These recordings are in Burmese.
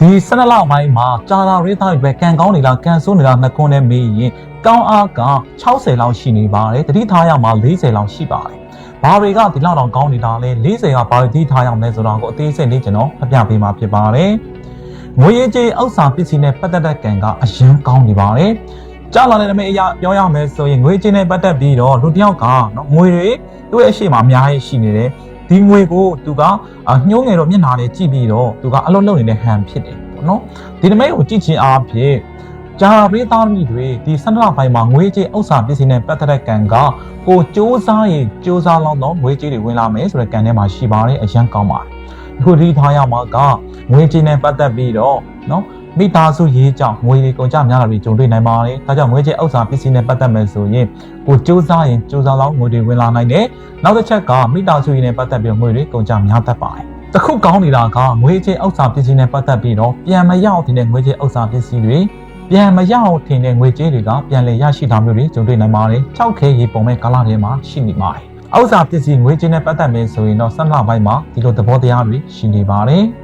ဒီ12လပိုင်းမှာကြာလာရေးသားပဲကန်ကောင်းနေလားကန်ဆိုးနေလားနှစ်ခွန်းနဲ့မေးရင်ကောင်းအားက60လောက်ရှိနေပါတယ်တတိထားရမှာ40လောက်ရှိပါတယ်ဘာတွေကဒီလောက်တောင်ကောင်းနေတာလဲ40ကဘာတွေတတိထားရမလဲဆိုတော့ကိုအသေးစိတ်လေးကျွန်တော်ဖပြပေးမှာဖြစ်ပါတယ်ငွေရေးကြေးအောက်စာပစ္စည်းနဲ့ပတ်သက်တဲ့ကံကအရန်ကောင်းနေပါတယ်ကြာလာတဲ့နမိတ်အရာပြောရမယ်ဆိုရင်ငွေကြေးနဲ့ပတ်သက်ပြီးတော့လူတစ်ယောက်ကနော်ငွေတွေသူ့ရဲ့အရှိမအများကြီးရှိနေတယ် ဒီငွေကိုသူကညှိုးငယ်တော့မျက်နှာလေးကြည့်ပြီးတော့သူကအလုပ်လုပ်နေတဲ့ဟန်ဖြစ်တယ်ပေါ့နော်ဒီနမိတ်ကိုကြည့်ချင်းအားဖြင့်ဂျာပေးသားမိတွေဒီဆန္ဒပိုင်းမှာငွေကြေးဥစ္စာပစ္စည်းနဲ့ပတ်သက်တဲ့ကံကကိုစ조사ရင်စ조사လောက်တော့ငွေကြေးတွေဝင်လာမယ်ဆိုတဲ့ကံထဲမှာရှိပါတယ်အရန်ကောင်းပါတယ်အခုဒီထားရမှာကငွေကြေးနဲ့ပတ်သက်ပြီးတော့နော် မိသားစုရေးကြောင့်ငွေတွေကုန်ကြများလာပြီးကြုံတွေ့နိုင်ပါတယ်။ဒါကြောင့်ငွေကြေးဥစ္စာပစ္စည်းနဲ့ပတ်သက်မယ်ဆိုရင်ကိုစူးစမ်းရင်စူးစမ်းလောက်ငွေတွေဝင်လာနိုင်တယ်။နောက်တစ်ချက်ကမိသားစုရေးနဲ့ပတ်သက်ပြီးငွေတွေကုန်ကြများတတ်ပါတယ်။တခုကောင်းနေတာကငွေကြေးဥစ္စာပစ္စည်းနဲ့ပတ်သက်ပြီးတော့ပြန်မရအောင်တင်တဲ့ငွေကြေးဥစ္စာပစ္စည်းတွေပြန်မရအောင်ထင်တဲ့ငွေကြေးတွေကပြန်လည်ရရှိတာမျိုးတွေကြုံတွေ့နိုင်ပါတယ်။၆ K ရေပုံမဲ့ကာလထဲမှာရှိနေပါတယ်။ဥစ္စာပစ္စည်းငွေကြေးနဲ့ပတ်သက်မယ်ဆိုရင်တော့ဆက်လာပိုင်းမှာဒီလိုသဘောတရားတွေရှိနေပါတယ်။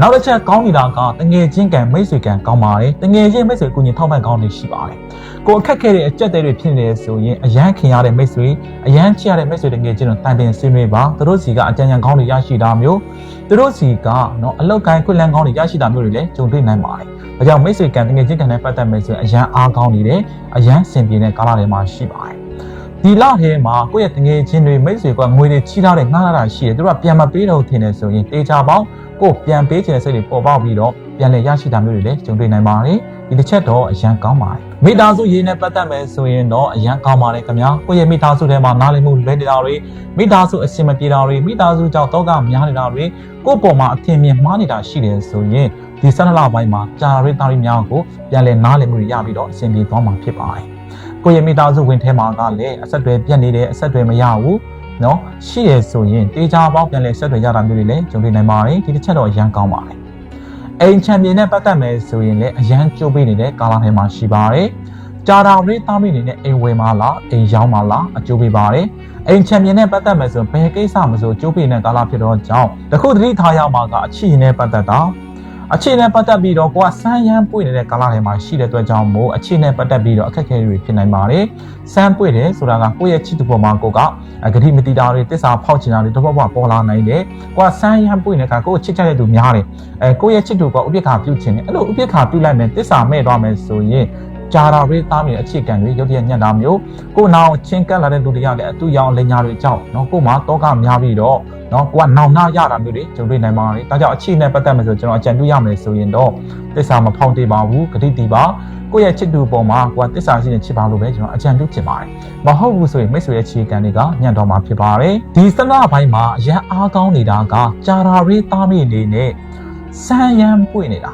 နောက်တစ်ချက်ကောင်းနေတာကတငယ်ချင်းကံမိတ်ဆွေကံကောင်းပါတယ်။တငယ်ချင်းမိတ်ဆွေကိုညီထောက်ပံ့ကောင်းနေရှိပါတယ်။ကိုအခက်ခဲတဲ့အကြက်တဲတွေဖြစ်နေတယ်ဆိုရင်အရန်ခင်ရတဲ့မိတ်ဆွေအရန်ချရတဲ့မိတ်ဆွေတငယ်ချင်းတို့တန်တင်ဆွေးနွေးပါသူတို့စီကအကြံဉာဏ်ကောင်းတွေရရှိတာမျိုးသူတို့စီကနော်အလောက်ကိုင်းခွင့်လန်းကောင်းတွေရရှိတာမျိုးတွေလည်းကြုံတွေ့နိုင်ပါတယ်။ဒါကြောင့်မိတ်ဆွေကံတငယ်ချင်းကံနဲ့ပတ်သက်မယ်ဆိုရင်အရန်အားကောင်းနေတယ်အရန်စင်ပြေတဲ့ကာလတွေမှာရှိပါတယ်။ ဒီလထဲမှာကိုယ့်ရဲ့တငယ်ချင်းတွေမိတ်ဆွေကငွေတွေချီးထားတဲ့ငှားလာတာရှိတယ်သူတို့ကပြန်မပေးတော့ထင်တယ်ဆိုရင်တေချာပေါင်းကိုပြန်ပေးချင်တဲ့စိတ်တွေပေါ်ပေါက်ပြီးတော့ပြန်လည်ရရှိတာမျိုးတွေလည်းကြုံတွေ့နိုင်ပါတယ်ဒီတစ်ချက်တော့အရန်ကောင်းပါတယ်မိသားစုရေးနဲ့ပတ်သက်မယ်ဆိုရင်တော့အရန်ကောင်းပါတယ်ခင်ဗျာကိုယ့်ရဲ့မိသားစုထဲမှာနားလည်မှုလွဲနေတာတွေမိသားစုအဆင်မပြေတာတွေမိသားစုကြောင့်တောကများနေတာတွေကိုယ့်ပေါ်မှာအထင်မြင်မှားနေတာရှိတယ်ဆိုရင် ဒီဆန္ဒလပိုင်းမှာကြာရီတာရီများကိုပြန်လည်နားလည်မှုတွေရပြီးတော့အဆင်ပြေသွားမှာဖြစ်ပါတယ်ကိုယ့်ရဲ့မိသားစုဝင်ထဲမှာကလည်းအဆက်တွေပြတ်နေတယ်အဆက်တွေမရဘူးနော်ရှိရဆိုရင်တေချာပေါင်းပြန်လဲဆက်သွယ်ရတာမျိုးတွေလည်းကြုံတွေ့နိုင်ပါတယ်ဒီတစ်ချက်တော့အရန်ကောင်းပါတယ်အိမ်ချန်ပီယံနဲ့ပတ်သက်မယ်ဆိုရင်လည်းအရန်ကြိုးပေးနေတဲ့ကာလထဲမှာရှိပါတယ်ကြာတာရေးသားမိနေတဲ့အိမ်ဝယ်မှာလားအိမ်ရောက်မှာလားအကျိုးပေးပါတယ်အိမ်ချန်ပီယံနဲ့ပတ်သက်မယ်ဆိုဘယ်ကိစ္စမဆိုကြိုးပေးနေတဲ့ကာလဖြစ်တော့ကြောင့်တခုတတိထားရမှာကအချီနဲ့ပတ်သက်တာ အခြေနဲ့ပတ်သက်ပြီးတော့ကိုကစမ်းရမ်းပွင့်နေတဲ့ကာလထဲမှာရှိတဲ့အတွက်ကြောင့်မို့အခြေနဲ့ပတ်သက်ပြီးတော့အခက်အခဲတွေဖြစ်နိုင်ပါတယ်။စမ်းပွင့်တယ်ဆိုတာကကိုယ့်ရဲ့ချစ်သူပေါ်မှာကိုကဂတိမတိတာတွေတစ္ဆာဖောက်ချင်တာတွေတဘောဘောပေါ်လာနိုင်တယ်။ကိုကစမ်းရမ်းပွင့်တဲ့အခါကိုယ့်ကိုချစ်ချတဲ့သူများတယ်။အဲကိုယ့်ရဲ့ချစ်သူကဥပိ္ပခာပြုတ်ချင်တယ်။အဲ့လိုဥပိ္ပခာပြုတ်လိုက်မယ်တစ္ဆာမဲ့သွားမယ်ဆိုရင် ကြာတာရေးသားမိတဲ့အခြေခံတွေရုပ်တရက်ညံ့တာမျိုးကိုနောင်ချင်းကပ်လာတဲ့လူတွေကလည်းအတူရောင်လင်ညာတွေကြောင့်เนาะကိုမှတောကများပြီးတော့เนาะကိုကနောင်နာရတာမျိုးတွေကြုံတွေ့နိုင်ပါတယ်ဒါကြောင့်အခြေနဲ့ပတ်သက်မယ်ဆိုကျွန်တော်အကြံပြုရမယ်ဆိုရင်တော့တစ္ဆာမဖောက်တေးပါဘူးဂတိတီပါကိုယ့်ရဲ့ချစ်သူပေါ်မှာကိုကတစ္ဆာရှိနေချစ်ပါလို့ပဲကျွန်တော်အကြံပြုချင်ပါတယ်မဟုတ်ဘူးဆိုရင်မိတ်ဆွေရဲ့ခြေကံတွေကညံ့တော်မှာဖြစ်ပါတယ်ဒီစနဘိုင်းမှာအရန်အားကောင်းနေတာကကြာတာရေးသားမိအနေနဲ့ဆန်းရမ်းပွင့်နေတာ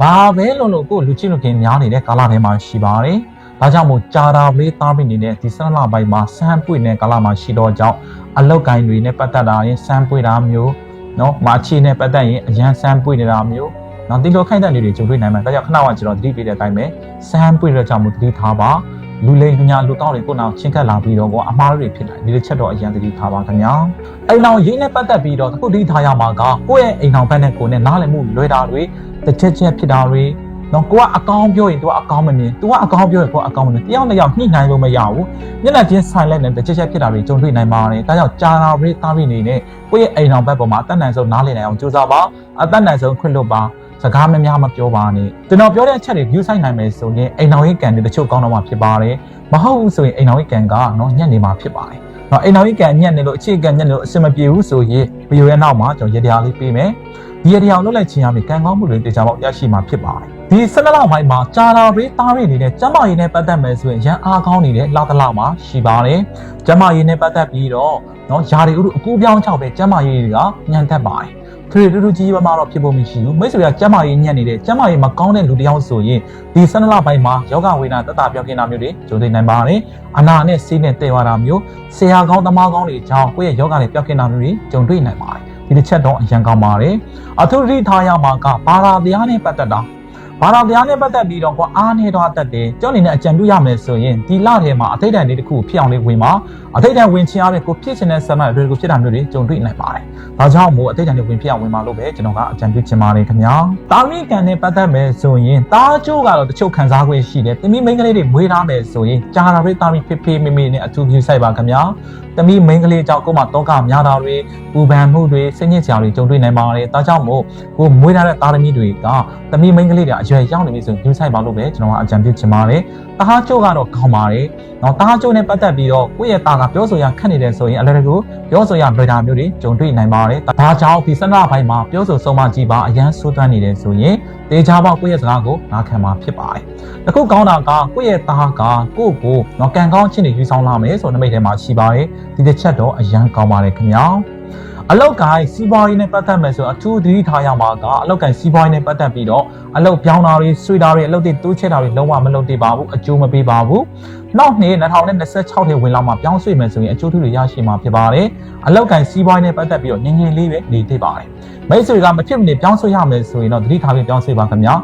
ဘာပဲလို့လို့ကိုလူချင်းလူခင်များနေတဲ့ကာလထဲမှာရှိပါတယ်။ဒါကြောင့်မို့ကြာတာလေးသားမိနေတဲ့ဒီဆန်းလပိုင်းမှာဆန်းပွင့်တဲ့ကာလမှာရှိတော့ကြောင့်အလောက်ကိုင်းတွေနဲ့ပတ်သက်တာရင်ဆန်းပွင့်တာမျိုးနော်မာချီနဲ့ပတ်သက်ရင်အရန်ဆန်းပွင့်နေတာမျိုးနော်ဒီလိုခိုင်တဲ့နေတွေကြုံတွေ့နိုင်မှာဒါကြောင့်ခဏကကျွန်တော်သတိပေးတဲ့အတိုင်းပဲဆန်းပွင့်တဲ့ကြောင့်မို့သတိထားပါ လူလိမ်လူညာလူကောက်တွေကိုနောက်ချင်းကပ်လာပြီးတော့ကအမားတွေဖြစ်တယ်ဒီလိုချက်တော့အရန်သတိထားပါခင်ဗျာအိမ်အောင်ရင်းနဲ့ပတ်သက်ပြီးတော့တခုတည်းထားရမှာကကိုယ့်ရဲ့အိမ်အောင်ဘက်နဲ့ကိုယ်နဲ့နားလည်မှုလွဲတာတွေတစ်ချက်ချက်ဖြစ်တာတွေနော်ကိုကအကောင်းပြောရင် तू ကအကောင်းမမြင် तू ကအကောင်းပြောရင်ကိုကအကောင်းမမြင်တယောက်နဲ့ယောက်ညှိနှိုင်းလို့မရဘူးမျက်နှာချင်းဆိုင်လိုက်တဲ့တစ်ချက်ချက်ဖြစ်တာတွေကြုံတွေ့နိုင်ပါတယ်ဒါကြောင့်ကြာနာရေးသားပြီးနေနဲ့ကိုယ့်ရဲ့အိမ်အောင်ဘက်ပေါ်မှာအသက်နိုင်ဆုံးနားလည်နိုင်အောင်ကြိုးစားပါအသက်နိုင်ဆုံးခွင့်လွှတ်ပါ စကားမများမပြောပါနဲ့ကျွန်တော်ပြောတဲ့အချက်တွေ view ဆိုင်နိုင်မယ်ဆိုရင်အိမ်အောင်ရေးကန်တွေတချို့ကောင်းတော့မှဖြစ်ပါတယ်မဟုတ်ဘူးဆိုရင်အိမ်အောင်ရေးကန်ကနော်ညံ့နေမှာဖြစ်ပါတယ်နော်အိမ်အောင်ရေးကန်ညံ့နေလို့အခြေကန်ညံ့နေလို့အဆင်မပြေဘူးဆိုရင်ဗီဒီယိုရဲ့နောက်မှာကျွန်တော်ရတရားလေးပေးမယ်ဒီရတရားလုပ်လိုက်ခြင်းအပြင်ကံကောင်းမှုတွေတေချာပေါက်ရရှိမှာဖြစ်ပါတယ်ဒီ၁၂လပိုင်းမှာကြာလာရေးတားရည်နေတဲ့ကျမရေးနဲ့ပတ်သက်မယ်ဆိုရင်ရန်အားကောင်းနေတဲ့လာတလမှာရှိပါတယ်ကျမရေးနဲ့ပတ်သက်ပြီးတော့နော်ယာရီဥဒုအကူပြောင်းချောက်ပဲကျမရေးတွေကညံတက်ပါတယ် ခရီးတူတူကြီးပါမှတော့ဖြစ်ဖို့မရှိဘူးမိတ်ဆွေကကျမရေးညံ့နေတဲ့ကျမရေးမကောင်းတဲ့လူတစ်ယောက်ဆိုရင်ဒီ၁၂လပိုင်းမှာယောဂဝေဒနာတတပြောင်းခင်းတာမျိုးတွေကြုံတွေ့နိုင်ပါတယ်အနာနဲ့ဆေးနဲ့တဲဝါတာမျိုးဆရာကောင်းသမားကောင်းတွေကြောင့်ကိုယ့်ရဲ့ယောဂတွေပြောင်းခင်းတာမျိုးတွေကြုံတွေ့နိုင်ပါတယ်ဒီတစ်ချက်တော့အရန်ကောင်းပါတယ်အထူးသတိထားရမှာကဘာသာတရားနဲ့ပတ်သက်တာဘာသာတရားနဲ့ပတ်သက်ပြီးတော့ကိုအားနေတော့တတ်တယ်ကျောင်းနေနဲ့အကြံပြုရမယ်ဆိုရင်ဒီလထဲမှာအထိတ်တန်လေးတစ်ခုဖြစ်အောင်လေးဝင်ပါ အတိတ်တန်ဝင်ချင်ရတဲ့ကိုဖြစ်ချင်တဲ့ဆက်မှတ်တွေကိုဖြစ်တာမျိုးတွေကြုံတွေ့နိုင်ပါတယ်။ဒါကြောင့်မို့အတိတ်တန်တွေဝင်ဖြစ်အောင်ဝင်ပါလို့ပဲကျွန်တော်ကအကြံပြုချင်ပါတယ်ခင်ဗျာ။တာမိကန်နဲ့ပတ်သက်မယ်ဆိုရင်တားကျိုးကတော့တချို့ခံစား권ရှိတယ်။တမိမိန်းကလေးတွေမွေးထားမယ်ဆိုရင်ကြာတာတွေတာမိဖေးဖေးမေမေနဲ့အထူးပြုဆိုင်ပါခင်ဗျာ။တမိမိန်းကလေးကြောင့်ကိုယ်မှာတောကများတာတွေပူပန်မှုတွေစိတ်ညစ်စရာတွေကြုံတွေ့နိုင်ပါတယ်။ဒါကြောင့်မို့ကိုမွေးထားတဲ့တာသမီတွေကတမိမိန်းကလေးတွေအရွယ်ရောက်နေပြီဆိုရင်ပြုဆိုင်ပါလို့ပဲကျွန်တော်ကအကြံပြုချင်ပါတယ်။တားကျိုးကတော့ကောင်းပါတယ်။နော်တားကျိုးနဲ့ပတ်သက်ပြီးတော့ကိုယ့်ရဲ့တာကပြောဆိုရခက်နေတယ်ဆိုရင်အလွယ်တကူပြောဆိုရလွယ်တာမျိုးတွေကြုံတွေ့နိုင်ပါတယ်။ဒါကြောင့်ဒီစနဘိုင်းမှာပြောဆိုဆုံးမကြည့်ပါအရန်ဆိုးသွမ်းနေတယ်ဆိုရင်တေချာပေါက်ကိုယ့်ရဲ့စကားကိုနားခံမှာဖြစ်ပါတယ်။တခုကောင်းတာကကိုယ့်ရဲ့သားကကိုယ့်ကိုနော်ကံကောင်းချင်းတွေယူဆောင်လာမယ်ဆိုတဲ့မိတ်ထဲမှာရှိပါတယ်။ဒီတစ်ချက်တော့အရန်ကောင်းပါတယ်ခင်ဗျာ။အလောက်ကိုင်းစီးပွားရေးနဲ့ပတ်သက်မယ်ဆိုအထူးသတိထားရမှာကအလောက်ကိုင်းစီးပွားရေးနဲ့ပတ်သက်ပြီးတော့အလောက်ပြောင်းတာတွေဆွေတာတွေအလောက်တွေတိုးချက်တာတွေလုံးဝမလုပ်သေးပါဘူးအကျိုးမပေးပါဘူး နောက်နှစ်2026ထဲဝင်လာမှပြောင်းဆွေမယ်ဆိုရင်အကျိုးထူးတွေရရှိမှာဖြစ်ပါတယ်အလောက်ကိုင်းစီးပွားရေးနဲ့ပတ်သက်ပြီးတော့ငြင်းငြင်းလေးပဲနေသေးပါတယ်မိတ်ဆွေကမဖြစ်မနေပြောင်းဆွေရမယ်ဆိုရင်တော့သတိထားပြီးပြောင်းဆွေပါခင်ဗျာ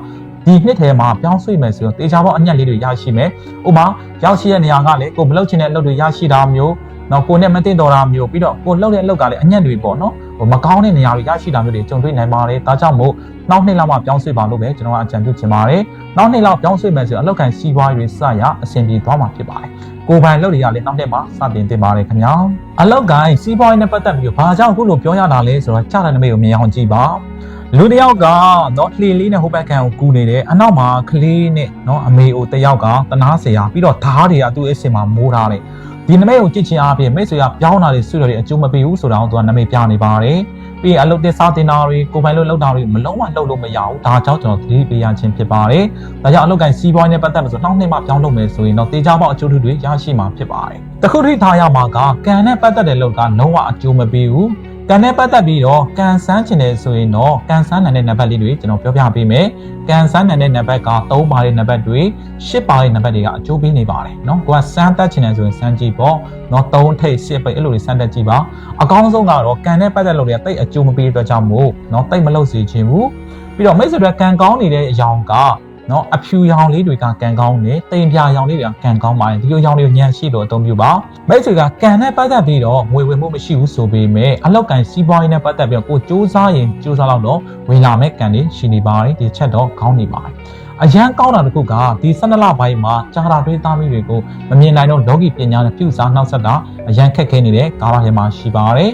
ဒီနှစ်ထဲမှာပြောင်းဆွေမယ်ဆိုရင်တေချာပေါအညက်လေးတွေရရှိမယ်။ဥပမာရောက်ရှိတဲ့နေရာကလည်းကိုမလုပ်ချင်တဲ့အလုပ်တွေရရှိတာမျိုး နော်ကိုနဲ့မတင်တော်တာမျိုးပြီးတော့ကိုလှုပ်တဲ့အလုပ်ကလည်းအညံ့တွေပေါ့နော်ဟိုမကောင်းတဲ့နေရာတွေရရှိတာမျိုးတွေကြုံတွေ့နိုင်ပါတယ်ဒါကြောင့်မို့နောက်နှစ်လောက်မှပြောင်းဆွေးပါလို့ပဲကျွန်တော်ကအကြံပြုချင်ပါတယ်နောက်နှစ်လောက်ပြောင်းဆွေးမယ်ဆိုရင်အလောက်ကန်စီးပွားရေးစရအဆင်ပြေသွားမှာဖြစ်ပါတယ်ကိုပိုင်လုပ်တွေကလည်းနောက်နှစ်မှာစတင်တင်ပါတယ်ခင်ဗျာအလောက်ကန်စီးပွားရေးနဲ့ပတ်သက်ပြီးဘာကြောင့်အခုလိုပြောရတာလဲဆိုတော့ကြားတဲ့နမိတ်ကိုမြင်အောင်ကြည့်ပါလူတယောက်ကနော်လှေလေးနဲ့ဟိုဘက်ကန်ကိုကူးနေတယ်အနောက်မှာကလေးနဲ့နော်အမေအိုတယောက်ကတနာเสียပြီးတော့ဓားတွေကသူ့အစ်စ်မှာမိုးထားတယ် ဒီနမိတ်ကိုကြည့်ချင်အားဖြင့်မိတ်ဆွေကပြောင်းတာတွေဆွတော်တွေအကျိုးမပေးဘူးဆိုတော့သူကနမိတ်ပြနေပါတယ်ပြီးရင်အလုပ်သစ်စားတင်တာတွေကိုပိုင်လို့လုပ်တာတွေမလုံးဝလုပ်လို့မရဘူးဒါကြောင့်ကျွန်တော်သတိပေးရခြင်းဖြစ်ပါတယ်ဒါကြောင့်အလုပ်ကိုင်စီးပွားရေးနဲ့ပတ်သက်လို့ဆိုနောက်နှစ်မှပြောင်းလုပ်မယ်ဆိုရင်တော့တေချာပေါက်အကျိုးတွေရရှိမှာဖြစ်ပါတယ်တခုထိထားရမှာကကံနဲ့ပတ်သက်တဲ့လုပ်ကလုံးဝအကျိုးမပေးဘူး ။ကန်နဲ့ပတ်သက်ပြီးတော့ကန်ဆန်းချင်တယ်ဆိုရင်တော့ကန်ဆန်းနိုင်တဲ့နံပါတ်လေးတွေကျွန်တော်ပြောပြပေးမယ်။ကန်ဆန်းနိုင်တဲ့နံပါတ်က3ပါးတဲ့နံပါတ်တွေ10ပါးတဲ့နံပါတ်တွေကအကျိုးပေးနေပါတယ်နော်။ကိုကဆန်းတက်ချင်တယ်ဆိုရင်ဆန်းကြည့်ပေါ့။နော်3ထိပ်10ပိတ်အဲ့လိုတွေဆန်းတက်ကြည့်ပါ။အကောင်းဆုံးကတော့ကန်နဲ့ပတ်သက်လို့တွေကတိတ်အကျိုးမပေးတဲ့အတွက်ကြောင့်မို့နော်တိတ်မလုပ်စေချင်ဘူး။ပြီးတော့မိတ်ဆွေတွေကံကောင်းနေတဲ့အရာက နော်အဖြူရောင်လေးတွေကကံကောင်းတယ်တိမ်ပြာရောင်လေးတွေကကံကောင်းပါတယ်ဒီလိုရောင်တွေကိုညံရှိလို့အသုံးပြုပါမိတ်ဆွေကကံနဲ့ပတ်သက်ပြီးတော့ငွေဝင်မှုမရှိဘူးဆိုပေမဲ့အလောက်ကန်စီးပွားရေးနဲ့ပတ်သက်ပြီးတော့ကိုစူးစမ်းရင်စူးစမ်းတော့ဝင်လာမဲ့ကံတွေရှိနေပါတယ်ဒီချက်တော့ကောင်းနေပါတယ်အရန်ကောင်းတာတခုကဒီ12လပိုင်းမှာကြာတာတွေးသားမိတွေကိုမမြင်နိုင်တော့လောကီပညာနဲ့ပြုစားနှောက်ဆက်တာအရန်ခက်ခဲနေတဲ့ကာလထဲမှာရှိပါတယ်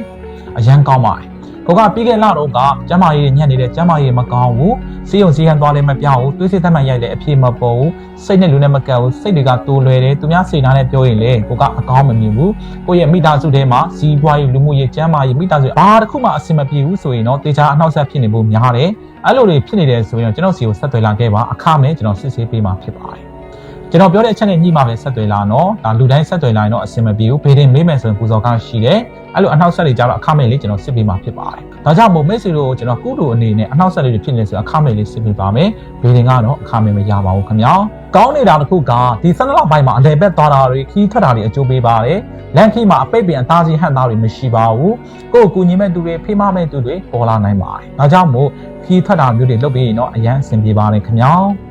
အရန်ကောင်းပါတယ် ကိုကပြီးခဲ့လာတော့ကကျမ်းမာရေးညံ့နေတဲ့ကျမ်းမာရေးမကောင်းဘူးစီးုံစီးဟန်သွားလည်းမပြောင်းဘူးတွေးစိတ်သက်မှန်ရိုက်လည်းအပြေမပေါ်ဘူးစိတ်နဲ့လူနဲ့မကပ်ဘူးစိတ်တွေကတိုးလွယ်တယ်သူများစိတ်နာနဲ့ပြောရင်လေကိုကအကောင်းမမြင်ဘူးကိုရဲ့မိသားစုထဲမှာစီးပွားရေးလူမှုရေးကျမ်းမာရေးမိသားစုဘာတစ်ခုမှအဆင်မပြေဘူးဆိုရင်တော့တေချာအနှောက်အယှက်ဖြစ်နေဖို့များတယ်အဲ့လိုတွေဖြစ်နေတယ်ဆိုရင်ကျွန်တော်စီကိုဆက်သွယ်လာခဲ့ပါအခမဲ့ကျွန်တော်စစ်ဆေးပေးမှာဖြစ်ပါတယ် ကျွန်တော်ပြောတဲ့အချက်နဲ့ညှိမှပဲဆက်သွယ်လာနော်ဒါလူတိုင်းဆက်သွယ်လာရင်တော့အဆင်မပြေဘူးဘေးတင်မေးမယ်ဆိုရင်ပူဇော်ကားရှိတယ်အဲ့လိုအနှောက်အယှက်တွေကြတော့အခမဲ့လေးကျွန်တော်စစ်ပေးမှာဖြစ်ပါတယ်ဒါကြောင့်မို့မိတ်ဆွေတို့ကျွန်တော်ကုလိုအနေနဲ့အနှောက်အယှက်တွေဖြစ်နေဆိုအခမဲ့လေးစစ်ပေးပါမယ်ဘေးတင်ကတော့အခမဲ့မရပါဘူးခင်ဗျာကောင်းနေတာတစ်ခုကဒီဆန္ဒလပိုင်းမှာအလဲဘက်သွားတာတွေခီးထွက်တာတွေအကျိုးပေးပါတယ်လန်ခီမှာအပိတ်ပင်အသားစီဟန်သားတွေမရှိပါဘူးကိုယ်ကူညီမဲ့သူတွေဖေးမမဲ့သူတွေပေါ်လာနိုင်ပါတယ်ဒါကြောင့်မို့ခီးထွက်တာမျိုးတွေလုပ်ပြီးရင်တော့အရန်အဆင်ပြေပါတယ်ခင်ဗျာ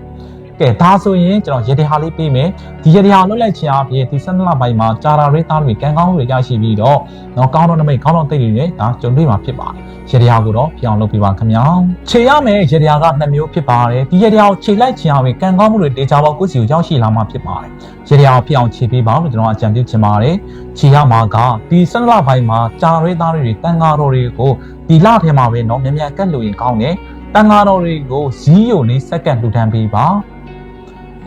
ကဲဒါဆိုရင်ကျွန်တော်ရေတဟာလေးပေးမယ်ဒီရေတဟာလွတ်လပ်ချင်အပြင်ဒီဆက်နလပိုင်းမှာဂျာရာရေးသားတွေကံကောင်းတွေရရှိပြီးတော့တော့ကောင်းတော့နမိတ်ကောင်းတော့တိတ်တွေနဲ့ဒါကျွန်တော်တွေ့မှာဖြစ်ပါတယ်ရေတဟာကိုတော့ပြောင်းလုပ်ပေးပါခင်ဗျာခြေရမယ်ရေတဟာကနှစ်မျိုးဖြစ်ပါတယ်ဒီရေတဟာကိုခြေလိုက်ချင်အပြင်ကံကောင်းမှုတွေတေချာပေါက်ကိုစီကိုရောက်ရှိလာမှာဖြစ်ပါတယ်ရေတဟာကိုဖြစ်အောင်ခြေပေးပါလို့ကျွန်တော်အကြံပြုချင်ပါတယ်ခြေရမှာကဒီဆက်နလပိုင်းမှာဂျာရာရေးသားတွေတန်ဃာတော်တွေကိုဒီလထဲမှာပဲเนาะမြန်မြန်ကတ်လို့ရင်ကောင်းတယ်တန်ဃာတော်တွေကိုဇီးယိုလေးစက္ကန့်လှူဒန်းပေးပါ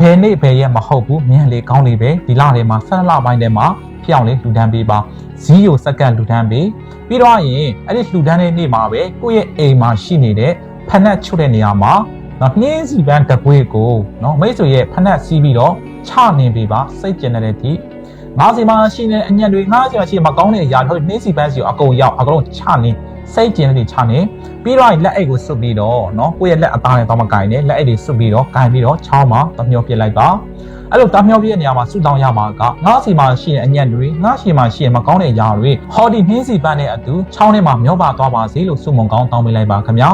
ဘယ်နေ့ဘယ်ရက်မဟုတ်ဘူးမြန်လေကောင်းလေပဲဒီလထဲမှာဆက်လပိုင်းထဲမှာဖျောင်းလေလူတန်းပေးပါဇီးယိုစက္ကန့်လူတန်းပေးပြီးတော့ရင်အဲ့ဒီလူတန်းတဲ့နေ့မှာပဲကိုယ့်ရဲ့အိမ်မှာရှိနေတဲ့ဖက်နှက်ချွတ်တဲ့နေရာမှာနော်နှင်းစီပန်းတပွေးကိုနော်မိတ်ဆွေရဲ့ဖက်နှက်စီးပြီးတော့ချနေပေးပါစိတ်ကျင်တဲ့ဒီငါးစီမှာရှိနေအညံ့တွေငါးစီမှာရှိမကောင်းတဲ့အရာတွေနှင်းစီပန်းစီကိုအကုန်ရောက်အကုန်ချနေ စိတ်ကျင်တဲ့ချနေပြီးတော့လက်အိတ်ကိုစွပ်ပြီးတော့เนาะကိုယ့်ရဲ့လက်အသားနဲ့တော့မကင်နဲ့လက်အိတ်တွေစွပ်ပြီးတော့ကင်ပြီးတော့ချောင်းမှာတမျောပြစ်လိုက်ပါ အဲ့လိုတားမြောက်ပြည့်တဲ့နေရာမှာဆူတောင်းရမှာကငါးစီမှာရှိတဲ့အညံ့တွေငါးစီမှာရှိတဲ့မကောင်းတဲ့အရာတွေဟော်ဒီနှင်းစီပန်းတဲ့အတူချောင်းထဲမှာမျောပါသွားပါစေလို့ဆုမွန်ကောင်းတောင်းပေးလိုက်ပါခင်ဗျာ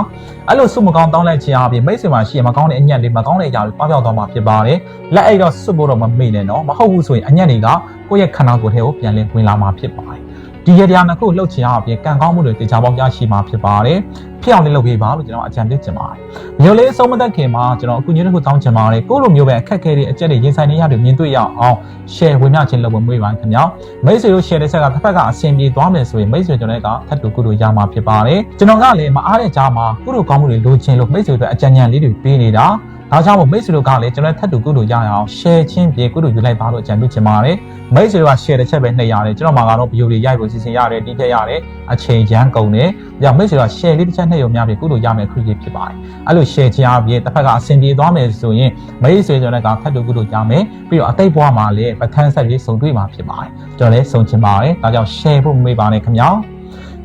အဲ့လိုဆုမွန်ကောင်းတောင်းလိုက်ခြင်းအပြင်မိတ်ဆွေမှာရှိတဲ့မကောင်းတဲ့အညံ့တွေမကောင်းတဲ့အရာတွေပပျောက်သွားမှာဖြစ်ပါတယ်လက်အိတ်တော့စွတ်ဖို့တော့မမေ့နဲ့နော်မဟုတ်ဘူးဆိုရင်အညံ့တွေကကိုယ့်ရဲ့ခန္ဓာကိုယ်ထဲကိုပြန်လည်ဝင်လာမှာဖြစ်ပါတယ် ဒီရတရားနှစ်ခုလှုပ်ချင်အောင်အပြင်ကံကောင်းမှုတွေတေချာပေါက်ရရှိမှာဖြစ်ပါတယ်ဖြစ်အောင်လေးလုပ်ပေးပါလို့ကျွန်တော်အကြံပြုချင်ပါတယ်မျိုးလေးအဆုံးမသက်ခင်မှာကျွန်တော်အခုညတစ်ခုတောင်းချင်ပါတယ်ကိုလိုမျိုးပဲအခက်အခဲတွေအကျက်တွေရင်ဆိုင်နေရတယ်မြင်တွေ့ရအောင် share ဝင်မျှခြင်းလုပ်ဖို့မွေးပါခင်ဗျာမိတ်ဆွေတို့ share တဲ့ဆက်ကတစ်ဖက်ကအဆင်ပြေသွားမယ်ဆိုရင်မိတ်ဆွေကျွန်တော်ကထပ်တူကုတို့ရမှာဖြစ်ပါတယ်ကျွန်တော်ကလည်းမအားတဲ့ကြားမှာကုတို့ကောင်းမှုတွေလိုချင်လို့မိတ်ဆွေတို့အကြံဉာဏ်လေးတွေပေးနေတာ ဒါကြောင့်မို့မိတ်ဆွေတို့ကလည်းကျွန်တော်ထပ်တူကုတို့ရအောင် share ချင်းပြေကုတို့ယူလိုက်ပါလို့အကြံပြုချင်ပါတယ်မိတ်ဆွေတို့က share တစ်ချက်ပဲနှိပ်ရတယ်ကျွန်တော်မှာကတော့ video တွေရိုက်ဖို့စီစဉ်ရတယ်တီးထက်ရတယ်အချိန်ရန်ကုန်တယ်ကြောင့်မိတ်ဆွေတို့က share လေးတစ်ချက်နှိပ်ရုံများပြီးကုတို့ရမယ်ခုကြီးဖြစ်ပါတယ်အဲ့လို share ချအပြင်တစ်ဖက်ကအဆင်ပြေသွားမယ်ဆိုရင်မိတ်ဆွေကျွန်တော်ကထပ်တူကုတို့ရမယ်ပြီးတော့အတိတ်ဘဝမှာလည်းပကန်းဆက်ပြီးစုံတွေ့မှာဖြစ်ပါတယ်ကျွန်တော်လည်းစုံချင်ပါတယ်ဒါကြောင့် share ဖို့မမေ့ပါနဲ့ခင်ဗျာ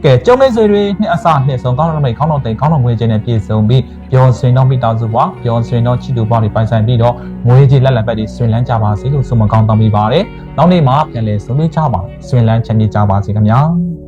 ကဲကျုံမိတ်ဆွေတွေနှစ်အစနှစ်ဆုံးကောင်းတော်မိတ်ကောင်းတော်တိတ်ကောင်းတော်ငွေချင်းနဲ့ပြည့်စုံပြီးပျော်ရွှင်တော့မိသားစုဘဝပျော်ရွှင်တော့ချစ်သူဘဝတွေပိုင်ဆိုင်ပြီးတော့ငွေကြီးလက်လက်ပတ်တွေဆွင်လန်းကြပါစေလို့ဆုမကောင်းတောင်းပေးပါတယ်။နောက်နေ့မှာပြန်လည်ဆုံတွေ့ကြပါဆွင်လန်းချမ်းမြေ့ကြပါစေခင်ဗျာ။